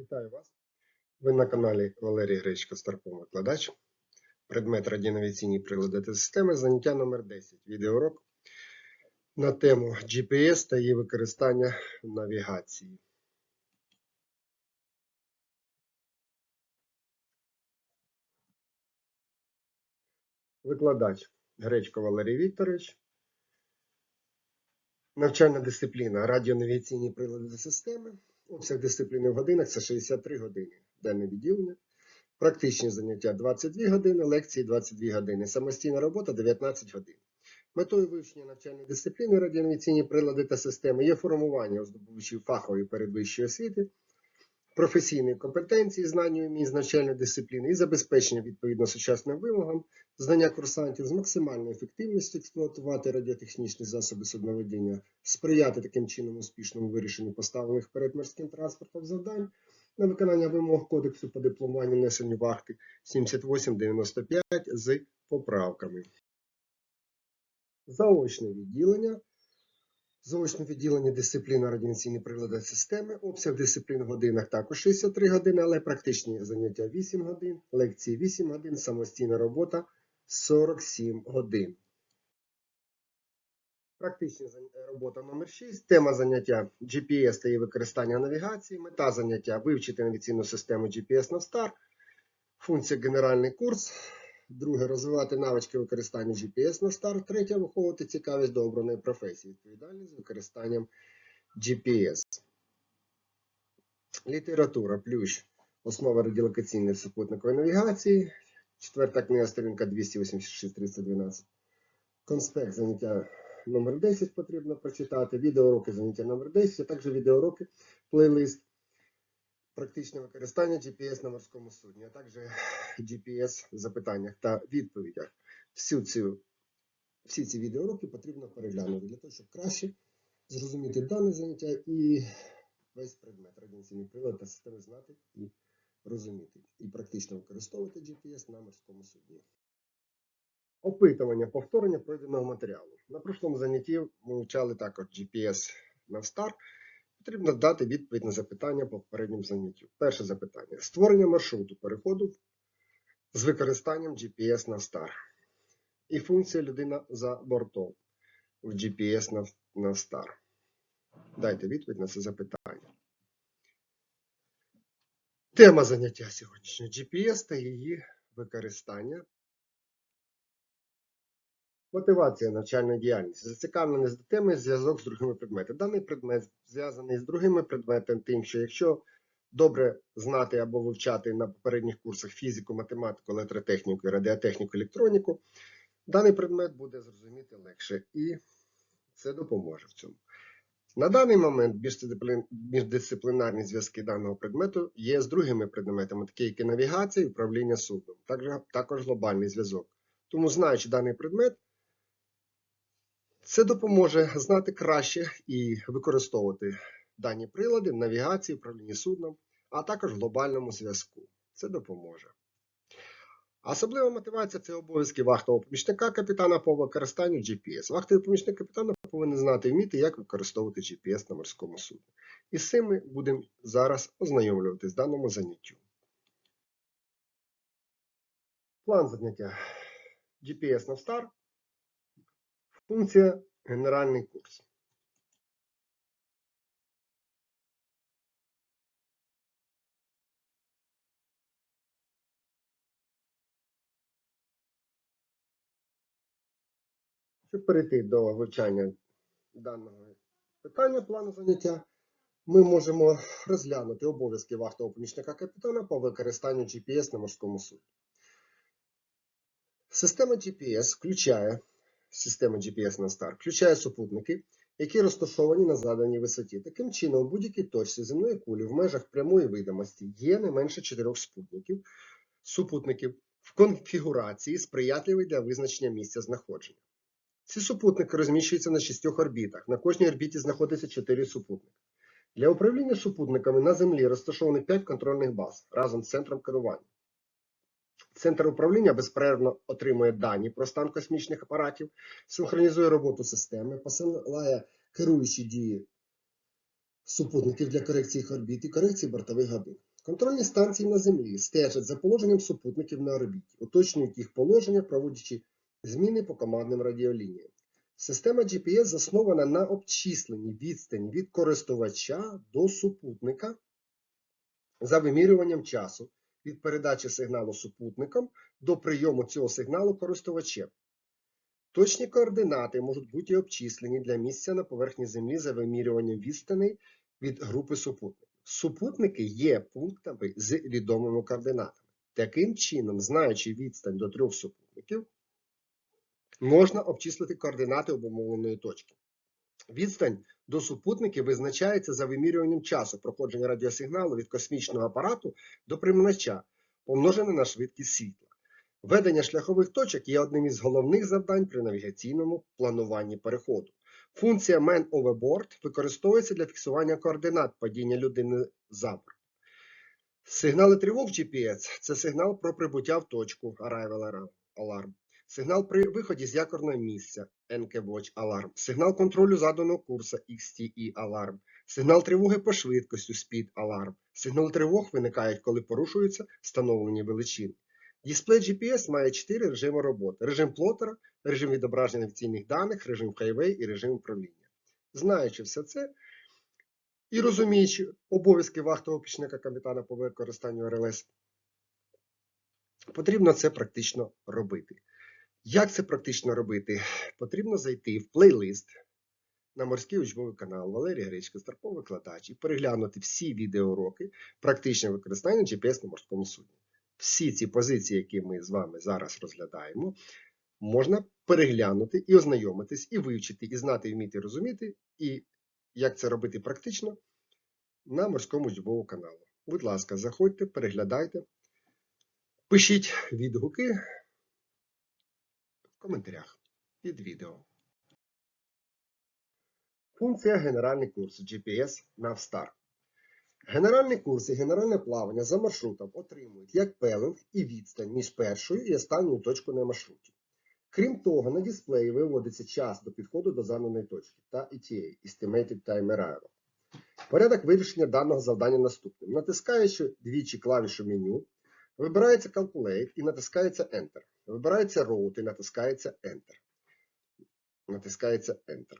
Вітаю вас. Ви на каналі Валерій Гречко, Старпом викладач. Предмет радіонавіційні прилади та системи, заняття номер 10. Відеоурок на тему GPS та її використання в навігації. Викладач Гречко Валерій Вікторович. Навчальна дисципліна радіонавігаційні прилади та системи. Обсяг дисципліни в годинах це 63 години. Денне відділення. Практичні заняття 22 години, лекції 22 години. Самостійна робота 19 годин. Метою вивчення навчальної дисципліни радіонавіційні прилади та системи є формування здобувачів фахової передвищої освіти, професійної компетенції, знань і вмінь з навчальної дисципліни і забезпечення відповідно сучасним вимогам, знання курсантів з максимальною ефективністю експлуатувати радіотехнічні засоби судноводіння, сприяти таким чином успішному вирішенню поставлених перед морським транспортом завдань на виконання вимог Кодексу по дипломуванню несенню вахти 7895 з поправками. Заочне відділення. Заочне відділення дисципліна радіаційні прилади системи. Обсяг дисциплін в годинах також 63 години, але практичні заняття 8 годин, лекції 8 годин, самостійна робота 47 годин. Практична робота номер 6. Тема заняття GPS та її використання навігації. Мета заняття вивчити навігаційну систему GPS Navstar. Функція генеральний курс. Друге розвивати навички використання GPS Navstar. Третє виховувати цікавість до обраної професії. Відповідальність з використанням GPS. Література плющ. Основа радіолокаційної супутникової навігації. Четверта книга, сторінка 286-312. Конспект заняття номер 10 потрібно прочитати. Відеоуроки заняття номер 10, а також відеоуроки, плейлист. Практичне використання GPS на морському судні, а також GPS в запитаннях та відповідях. Всю цю, всі ці відеоуроки потрібно переглянути для того, щоб краще зрозуміти дане заняття і весь предмет радіаційних прилад та системи знати і розуміти. І практично використовувати GPS на морському судні. Опитування, повторення пройденого матеріалу. На прошлому занятті ми вивчали також GPS Navstar. Потрібно дати відповідь на запитання по попередньому заняттю. Перше запитання: створення маршруту переходу з використанням GPS Navstar. І функція людина за бортом в GPS Nav- Navstar. Дайте відповідь на це запитання. Тема заняття сьогоднішнього GPS та її використання. Мотивація навчальної діяльності. Зацікавленість до теми зв'язок з другими предметами. Даний предмет зв'язаний з другими предметами, тим, що якщо добре знати або вивчати на попередніх курсах фізику, математику, електротехніку, радіотехніку, електроніку, даний предмет буде зрозуміти легше і це допоможе в цьому. На даний момент міждисциплін- міждисциплінарні зв'язки даного предмету є з другими предметами, такі як і навігація і управління судном, також глобальний зв'язок. Тому, знаючи даний предмет, це допоможе знати краще і використовувати дані прилади в навігації, управлінні судном, а також в глобальному зв'язку. Це допоможе. Особлива мотивація це обов'язки вахтового помічника капітана по використанню GPS. Вахтовий помічник капітана повинен знати і вміти, як використовувати GPS на морському судні. І з цим ми будемо зараз ознайомлюватись в даному заняттю. План заняття GPS Navstar. Функція генеральний курс. Щоб перейти до вивчання даного питання плану заняття, ми можемо розглянути обов'язки вахтового помічника капітана по використанню GPS на морському судні. Система GPS включає система GPS Navstar включає супутники, які розташовані на заданій висоті. Таким чином, у будь-якій точці земної кулі в межах прямої видимості є не менше чотирьох супутників, супутників в конфігурації, сприятливій для визначення місця знаходження. Ці супутники розміщуються на шістьох орбітах. На кожній орбіті знаходиться чотири супутники. Для управління супутниками на Землі розташовані 5 контрольних баз разом з центром керування. Центр управління безперервно отримує дані про стан космічних апаратів, синхронізує роботу системи, посилає керуючі дії супутників для корекції їх орбіт і корекції бортових годин. Контрольні станції на землі стежать за положенням супутників на орбіті, уточнюють їх положення, проводячи зміни по командним радіолініям. Система GPS заснована на обчисленні відстані від користувача до супутника за вимірюванням часу від передачі сигналу супутником до прийому цього сигналу користувачем. Точні координати можуть бути обчислені для місця на поверхні Землі за вимірюванням відстаней від групи супутників. Супутники є пунктами з відомими координатами. Таким чином, знаючи відстань до трьох супутників, можна обчислити координати обумовленої точки. Відстань до супутників визначається за вимірюванням часу проходження радіосигналу від космічного апарату до приймача, помножене на швидкість світла. Ведення шляхових точок є одним із головних завдань при навігаційному плануванні переходу. Функція Man Overboard використовується для фіксування координат падіння людини за борт. Сигнали тривог GPS – це сигнал про прибуття в точку Arrival Alarm. Сигнал при виході з якорного місця NK Watch Alarm. Сигнал контролю заданого курсу XTE Alarm. Сигнал тривоги по швидкості Speed Alarm. Сигнал тривог виникають, коли порушуються встановлені величини. Дисплей GPS має 4 режими роботи: режим плотера, режим відображення офіційних даних, режим хайвей і режим управління. Знаючи все це і розуміючи обов'язки вахтового пічника капітана по використанню РЛС, потрібно це практично робити. Як це практично робити? Потрібно зайти в плейлист на морський учбовий канал Валерій Гречко, Старпов викладач і переглянути всі відеоуроки практичне використання GPS на морському судні. Всі ці позиції, які ми з вами зараз розглядаємо, можна переглянути і ознайомитись, і вивчити, і знати, і вміти розуміти, і як це робити практично на морському учбовому каналу. Будь ласка, заходьте, переглядайте, пишіть відгуки коментарях під відео. Функція генеральний курс GPS Navstar. Генеральний курс і генеральне плавання за маршрутом отримують як пелинг і відстань між першою і останньою точкою на маршруті. Крім того, на дисплеї виводиться час до підходу до заданої точки та ETA Estimated Time Arrival. Порядок вирішення даного завдання наступним. Натискаючи двічі клавішу меню, вибирається Calculate і натискається Enter. Вибирається Route і натискається Enter. Натискається Enter.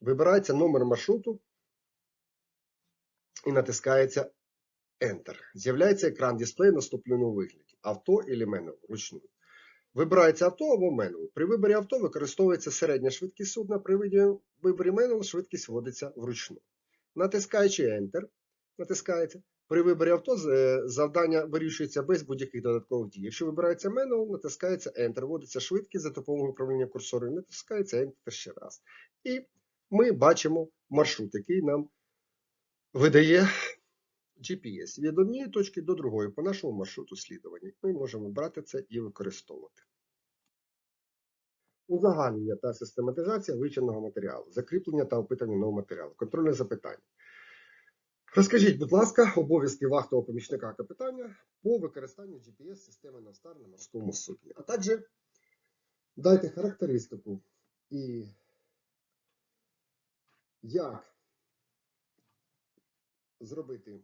Вибирається номер маршруту і натискається Enter. З'являється екран дисплею в наступному вигляді: авто або мену вручну. Вибирається авто або мену. При виборі авто використовується середня швидкість судна, при виборі мену швидкість вводиться вручну. Натискаючи Enter, натискається. При виборі авто завдання вирішується без будь-яких додаткових дій. Якщо вибирається мену, натискається Enter, вводиться швидкість за допомогою управління курсором, натискається Enter ще раз. І ми бачимо маршрут, який нам видає GPS від однієї точки до другої по нашому маршруту слідування. Ми можемо брати це і використовувати. Узагальнення та систематизація вивченого матеріалу, закріплення та опитання нового матеріалу, контрольне запитання. Розкажіть, будь ласка, обов'язки вахтового помічника капітання по використанню GPS-системи Навстар на морському судні. А також дайте характеристику і як зробити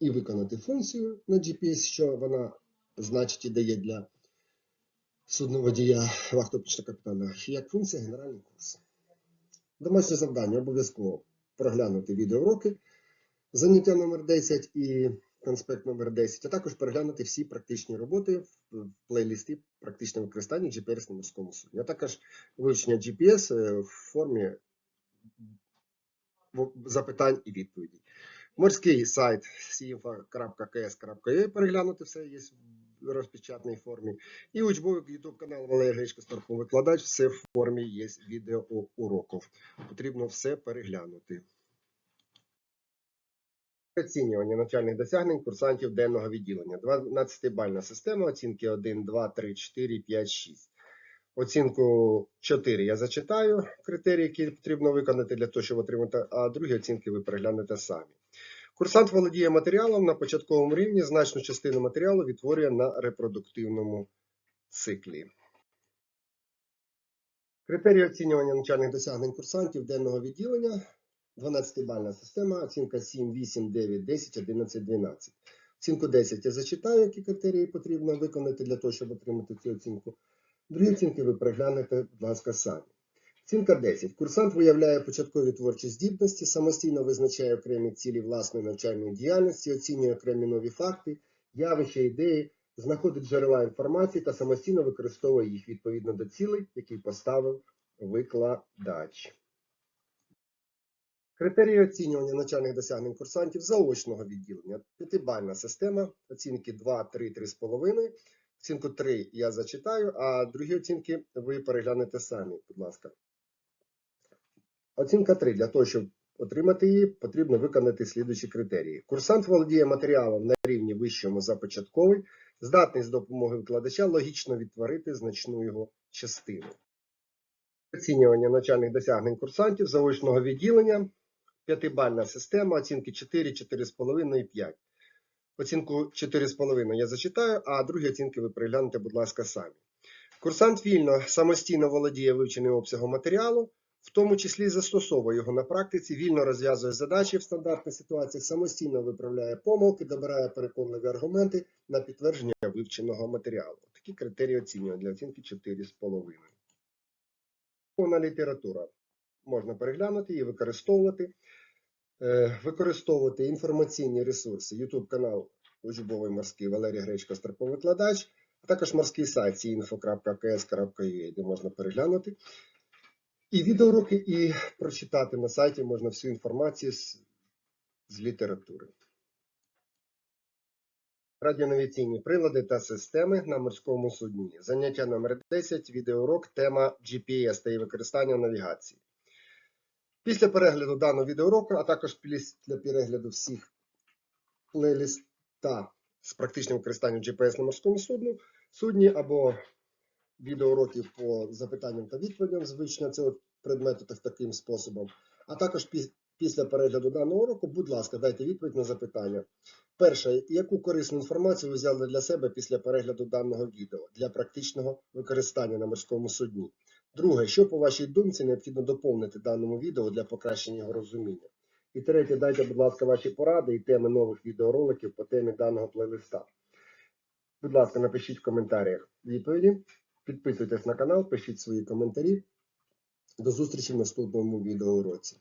і виконати функцію на GPS, що вона значить і дає для судноводія вахтопічного капітана, як функція генеральний курс. Домашнє завдання обов'язково проглянути відеоуроки, заняття номер 10 і конспект номер 10, а також переглянути всі практичні роботи в плейлісті практичне використання GPS на морському судні, а також вивчення GPS в формі запитань і відповідей. Морський сайт sinfa.ks.ua переглянути все є в розпечатній формі. І учбовий YouTube канал Валерій Гречко Старпов викладач, все в формі є відео уроків. Потрібно все переглянути. Оцінювання навчальних досягнень курсантів денного відділення. 12-бальна система, оцінки 1, 2, 3, 4, 5, 6. Оцінку 4 я зачитаю критерії, які потрібно виконати для того, щоб отримати, а другі оцінки ви переглянете самі. Курсант володіє матеріалом на початковому рівні, значну частину матеріалу відтворює на репродуктивному циклі. Критерії оцінювання навчальних досягнень курсантів денного відділення 12-бальна система, оцінка 7, 8, 9, 10, 11, 12. Оцінку 10 я зачитаю, які критерії потрібно виконати для того, щоб отримати цю оцінку. Другі оцінки ви переглянете, будь ласка, самі. Оцінка 10. Курсант виявляє початкові творчі здібності, самостійно визначає окремі цілі власної навчальної діяльності, оцінює окремі нові факти, явища, ідеї, знаходить джерела інформації та самостійно використовує їх відповідно до цілей, які поставив викладач. Критерії оцінювання навчальних досягнень курсантів заочного відділення. П'ятибальна система, оцінки 2, 3, 3,5. Оцінку 3 я зачитаю, а другі оцінки ви переглянете самі, будь ласка. Оцінка 3. Для того, щоб отримати її, потрібно виконати слідуючі критерії. Курсант володіє матеріалом на рівні вищому за початковий, здатний з допомогою викладача логічно відтворити значну його частину. Оцінювання навчальних досягнень курсантів заочного відділення. П'ятибальна система, оцінки 4, 4,5 і 5. Оцінку 4,5 я зачитаю, а другі оцінки ви переглянете, будь ласка, самі. Курсант вільно самостійно володіє вивченим обсягом матеріалу, в тому числі застосовує його на практиці, вільно розв'язує задачі в стандартних ситуаціях, самостійно виправляє помилки, добирає переконливі аргументи на підтвердження вивченого матеріалу. Такі критерії оцінювання для оцінки 4,5. Повна література. Можна переглянути і використовувати. Е, Використовувати інформаційні ресурси, YouTube канал Учбовий морський Валерій Гречко Старповикладач, а також морський сайт info.ks.ua, де можна переглянути. І відеоуроки, і прочитати на сайті можна всю інформацію з, з літератури. Радіонавіційні прилади та системи на морському судні. Заняття номер 10, відеоурок, тема GPS та її використання в навігації. Після перегляду даного відеоуроку, а також після перегляду всіх плейлиста з практичним використанням GPS на морському судну, судні або відеоуроків по запитанням та відповідям з цього предмету так, таким способом, а також після перегляду даного уроку, будь ласка, дайте відповідь на запитання. Перше, яку корисну інформацію ви взяли для себе після перегляду даного відео для практичного використання на морському судні? Друге, що по вашій думці необхідно доповнити даному відео для покращення його розуміння? І третє, дайте, будь ласка, ваші поради і теми нових відеороликів по темі даного плейлиста. Будь ласка, напишіть в коментарях відповіді, підписуйтесь на канал, пишіть свої коментарі. До зустрічі в наступному відеоуроці.